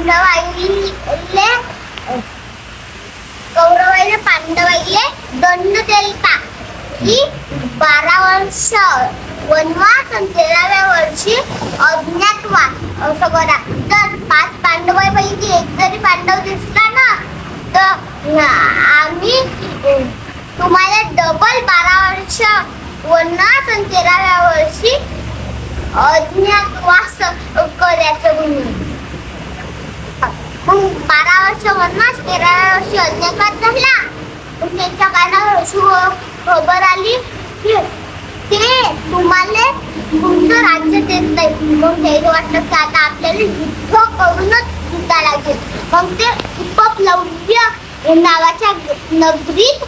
पांडवाईले कौरवाईले पांडवाईले दंड देलता की बारा वर्ष वनवास आणि तेराव्या वर्षी अज्ञातवास असं करा तर पाच पांडवापैकी एक जरी पांडव दिसला ना तर आम्ही तुम्हाला डबल बारा वर्ष वनवास आणि तेराव्या वर्षी अज्ञातवास करायचं म्हणून मग बारा वर्ष वनवास तेरा वर्षी अज्ञातवास झाला. मग त्यांच्या कानावर अशी खबर आली की ते तुम्हाला तुमचं राज्य देत नाही मग त्याला वाटलं की आता आपल्याला युद्ध करूनच जिंका लागेल. मग ते उपप्लव्य नावाच्या नगरीत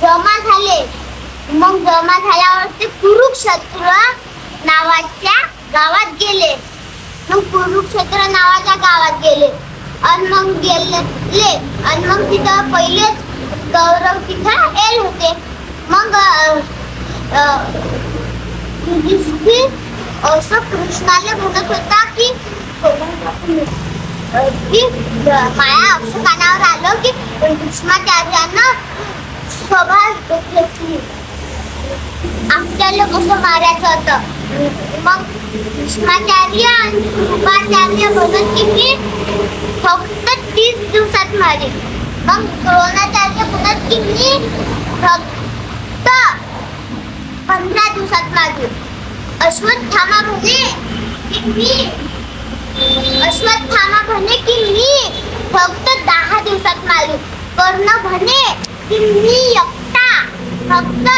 जमा झाले. मग जमा झाल्यावर ते कुरुक्षेत्र नावाच्या गावात गेले. मग कुरुक्षेत्र नावाच्या गावात गेले. आणि मग गेले आणि मग तिथं पहिलेच गौरव तिथं एल होते. मग असं कृष्णाला म्हणत होता की की माया असं कानावर आलं की भीष्माचार्यांना सभा घेतली. आपल्याला कसं मारायचं होतं? मग भीष्माचार्य आणि कृपाचार्य म्हणत फक्त तीस दिवसात मारे मग द्रोणाचार्य म्हणत की फक्त पंधरा दिवसात मारेन अश्वत्थामा म्हणे की मी अश्वत्थामा म्हणे की मी फक्त दहा दिवसात मारेन कर्ण म्हणे की मी एकटा. फक्त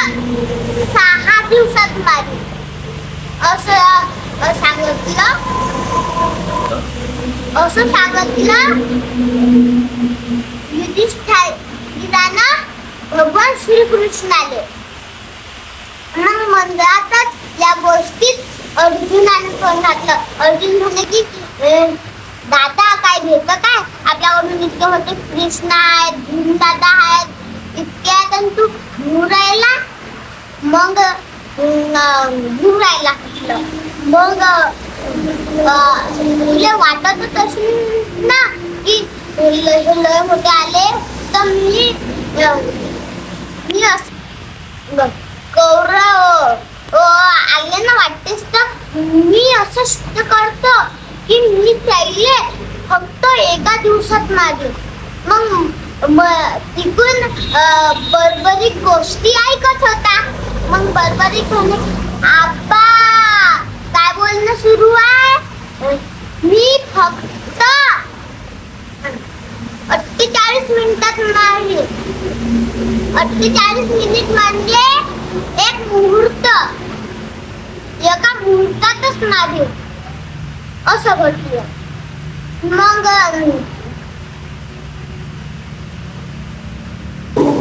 सहा दिवसात मारेन असं सांगत तिला असं सांगत सांगितलं युधिष्ठिरानं भगवान श्रीकृष्णाले मग मंदिरातच या गोष्टीत अर्जुनानं पण घातलं अर्जुन म्हणे की अं, दादा काय भेटतं काय आपल्याकडून इतके होते कृष्ण आहेत भीम दादा आहेत इतके आहेत आणि तू घेऊन राहिला मग अं, घेऊन राहिला मग तुला वाटत तशी ना की लय लय मोठे आले तर मी मी असं कौरव गौरव आले ना वाटतेस तर मी असं करतो की मी त्याले फक्त एका दिवसात मागे मग तिकून अ, बरबरीक गोष्टी ऐकत होता. मग बरबरीक म्हणे आबा काय बोलणं सुरू आहे मी फक्त अठ्ठेचाळीस मिनिटात मारली अठ्ठेचाळीस मिनिट म्हणजे एक मुहूर्त। एका मुहूर्तातच मारली असं घडलं मग,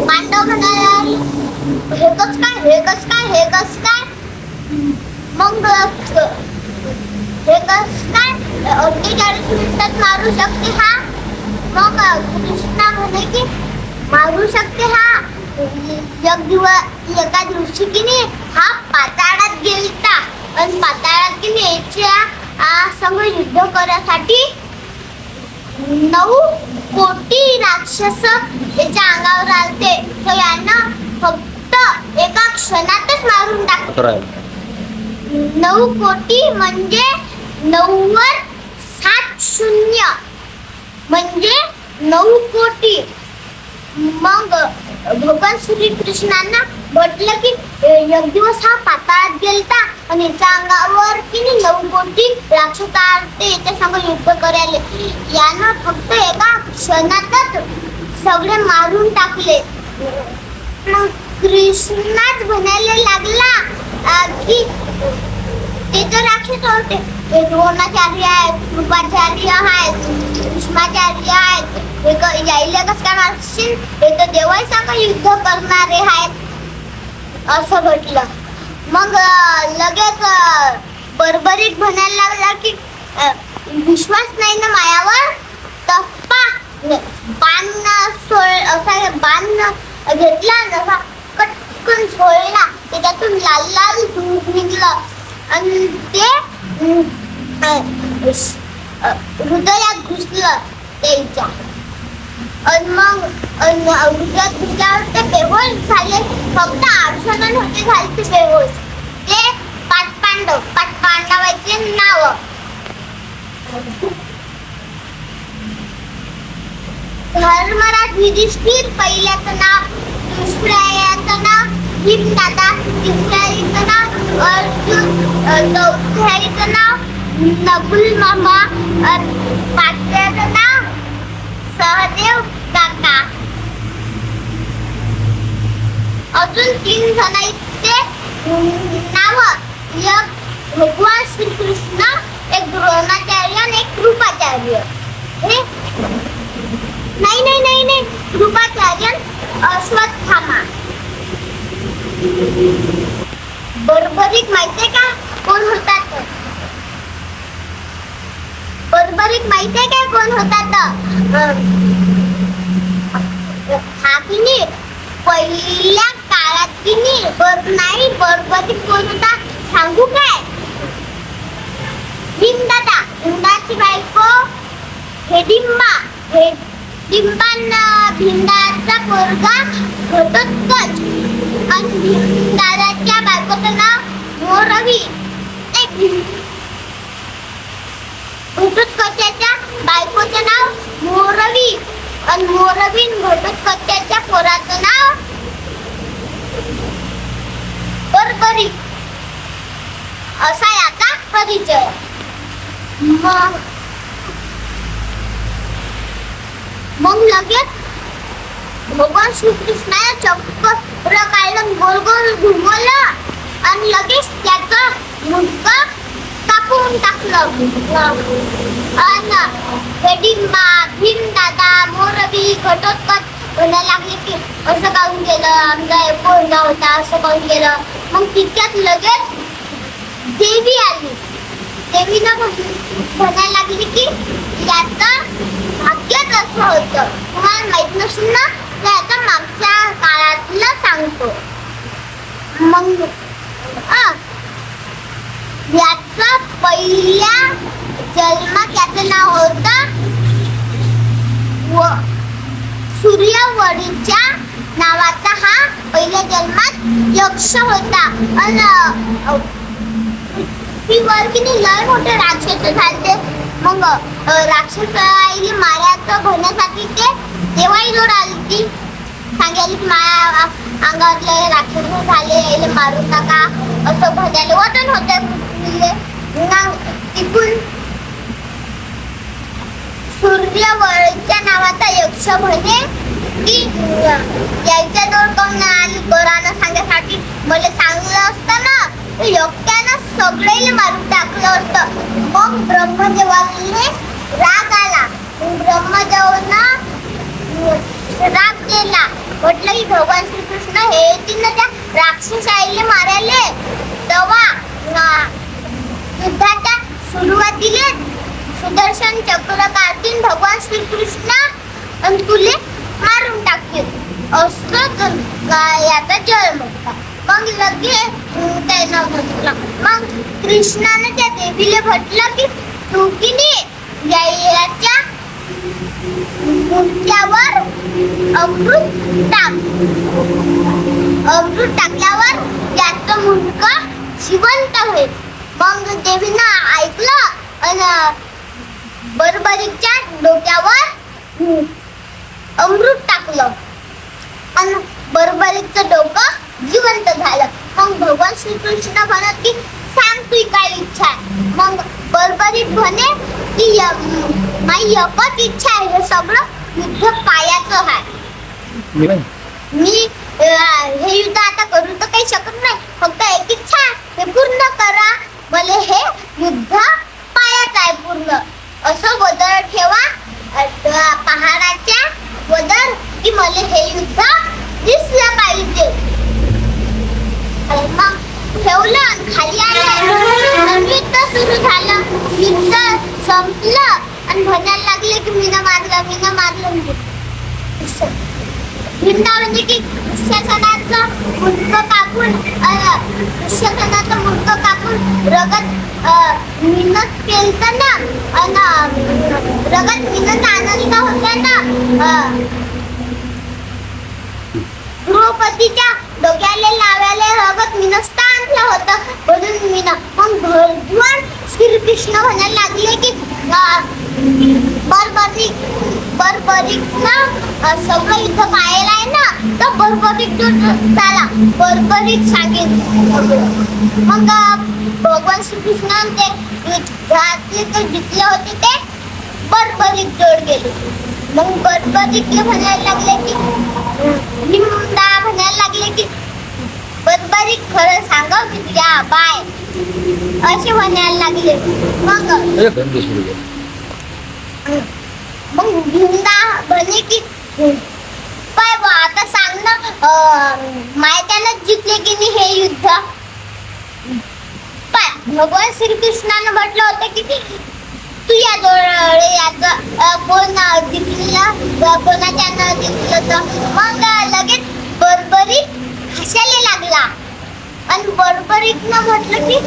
पांडव म्हणाला, हे कस काय, हे कस काय, हे कस काय? मग हे कस काय अठ्ठेचाळीस मिनिटात मारू शकते हा. मग कृष्णा म्हणे की मारू शकते हा. एक दिवस एका दिवशी की नाही हा पाताळात गेलता. आणि पाताळात की नाही याच्या संग युद्ध करण्यासाठी नऊ कोटी राक्षस याच्या अंगावर आलते. तर यांना फक्त एका क्षणातच मारून टाकतो नऊ कोटी म्हणजे नव्वद सात शून्य. म्हणजे नऊ कोटी. मग भगवान श्रीकृष्णांना म्हटलं की एक दिवस हा पाताळात गेलता आणि याच्या अंगावर की नाही नऊ कोटी राक्षस आलते याच्या संग युद्ध करायला. यानं फक्त एका क्षणातच सगळे मारून टाकले. मग कृष्णाच म्हणायला लागला की ते तर राक्षस होते. ते द्रोणाचार्य आहेत कृपाचार्य आहेत भीष्माचार्य आहेत. हे क- यायला कस काय मारशील हे तर देवाई युद्ध करणारे आहेत. असं म्हटलं. मग लगेच बरबरीत म्हणायला लागला की विश्वास नाही ना मायावर? तर पा. बाण सोळ असा बाण घेतला जसा कटकन सोडला त्याच्यातून लाल लाल आणि ते हृदयात घुसलं त्यांच्या. आणि मग हृदयात घुसल्यावर ते बेहोश झाले. फक्त आठवण होते झाले ते बेहोश. ते पाच पांडव पाच पांडवाचे नाव. धर्मराज युधिष्ठिर पहिल्याचं नाव दुसऱ्याचं नाव भीमदादा तिसऱ्याचं नाव अर्जुन अ, चौथ्याचं नाव नकुल मामा अ, पाचव्याचं नाव सहदेव काका. अजून तीन जणांचे नाव एक भगवान श्रीकृष्ण एक द्रोणाचार्य आणि एक कृपाचार्य हे? नाही नाही नाही नाही. कृपाचार्य अश्वत्थामा. बरोबरीत माहितीये का? कोण होता ते? बरोबरीत माहितीये का कोण होता अं, हा की नाही? पहिल्या काळात की नाही? बर नाही बरोबरीत कोण होता? सांगू काय? भीमदादा. भीमदाची बायको हेडिंबा हेडिंबांना भिंडाचा पोरगा घटोत्कच दादाच्या बायकोचं नाव मोरवी. घटोत्कचाच्या बायकोचं नाव मोरवी. आणि मोरवी घटोत्कचाच्या पोराचं नाव बरबरी. असा याचा परिचय. मग मग लगेच भगवान श्रीकृष्णाने चक्क काढलं गोल गोल घुमवलं आणि लगेच त्याचं मुंडका कापून टाकलं. आणि हेडिंबा भीमदादा मोरबी घटोत्कच म्हणायला लागले की असं काऊन गेलं आमचा पोरगा होता असं काऊन गेलं. मग तितक्यात लगेच देवी आली. देवीनं म्हणायला लागली की याचा भाग्यच असं होतं. तुम्हाला माहीत नसेल ना त्याच्या मागच्या काळातलं सांगतो. मग याचा पहिल्या जन्मात याचं नाव होतं व सूर्यवडीच्या नावाचा हा पहिल्या जन्मात यक्ष होता. अन ती वर्गिनी लय मोठे राक्षस झाले मग राक्षस आईली मारायचं भरण्यासाठी ते तेव्हाही जोड आली ती. सांगायली माया माझ्या अंगावरले राक्षस झाले यायले मारू नका. असं भजायला वतन होते तिकून सूर्यवळच्या नावाचा यक्ष म्हणे की यायच्या जवळ कोण आली गोरानं सांगण्यासाठी मला सांगलं असतं ना तर सगळे मारून टाकलं असतं. मग ब्रह्मदेवाले राग आला. मग ब्रह्मदेवानं राग केला. म्हटलं की भगवान श्रीकृष्ण हे येतील ना त्या राक्षस आईले मारायले. तेव्हा युद्धाच्या सुरुवातीले सुदर्शन चक्र काढतील भगवान श्रीकृष्ण आणि तुले मारून टाकतील असं याचा जन्म होता. मग लगे त्यानं म्हटलं मग कृष्णाने त्या देवीला म्हटलं की तू की याच्या मुंडक्यावर अमृत टाक. अमृत टाकल्यावर त्याचं मुंडकं जिवंत होईल. मग देवीनं ऐकलं आणि बरोबरीच्या डोक्यावर अमृत टाकलं. आणि बरोबरीचं डोकं जिवंत झालं. मग भगवान श्रीकृष्ण म्हणत की सांग तुझी काय इच्छा. आहे मग बरोबरीत म्हणे की माझी एकच इच्छा आहे हे सगळं युद्ध पायाचं आहे मी नाही. मी अं, हे युद्ध आता करू तर काही शकत नाही. फक्त एक इच्छा आहे, हे पूर्ण करा. मला हे युद्ध भिन्न की दुःशासनाचं मुंडक कापून दुःशासनाचं मुंडक कापून रगत मिनत केलं ना? रगत मिनत आनंद होत्या ना? गृहपतीच्या डोक्याला लावायला रगत मिनस्ता आणलं होतं म्हणून मीन मग भगवान श्रीकृष्ण म्हणायला लागले की बरबरीक बरबरीक ना सगळं युद्ध पाहायला आहे ना तर बरबरीक जो झाला बरबरीक सांगेन. मग भगवान श्रीकृष्ण ते युद्धातले ते जिंकले होते ते बरबरीक जोड गेले. मग बरबरीकले म्हणायला लागले की निमदा म्हणायला लागले की बरबरीक खरं सांगा की तुझ्या बाय असे म्हणायला लागले. मग मग भिंदा म्हणे की पाय आता सांग ना मायकानं जिंकले की नाही हे युद्ध? पाय भगवान श्रीकृष्णानं म्हटलं होतं की तू या जवळ याचं कोण अं, जिंकलेलं अं, कोणाच्यानं जिंकलं तर मग लगेच बरबरीत हसायला लागला. आणि बरबरीतनं म्हटलं की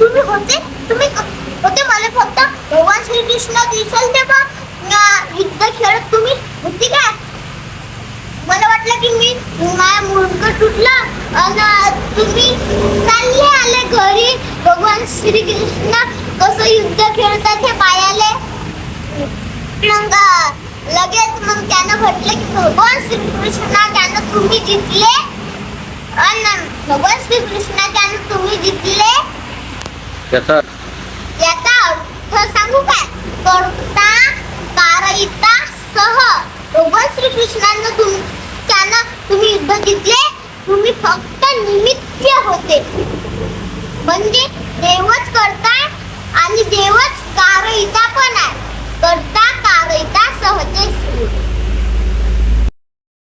तुम्ही होते तुम्ही होते मला फक्त भगवान श्रीकृष्ण दिसल ते बा. युद्ध खेळत तुम्ही होती काय मला वाटलं की मी माझ्या मुंडकं तुटलं. आणि तुम्ही चालले आले घरी. भगवान श्रीकृष्ण कसं युद्ध खेळतात हे पायाले. मग लगेच मग त्यानं म्हटलं की भगवान श्रीकृष्ण त्यानं तुम्ही जिंकले. आणि भगवान श्रीकृष्ण त्यानं तुम्ही जिंकले. याचा अर्थ सांगू काय? करता पारहिता सह. भगवान श्री कृष्णांना तुम त्यांना तुम्ही युद्ध जिंकले. तुम्ही फक्त निमित्त होते. म्हणजे देवच करता आणि देवच कारयिता पण आहे. करता कारयिता कारहिता श्री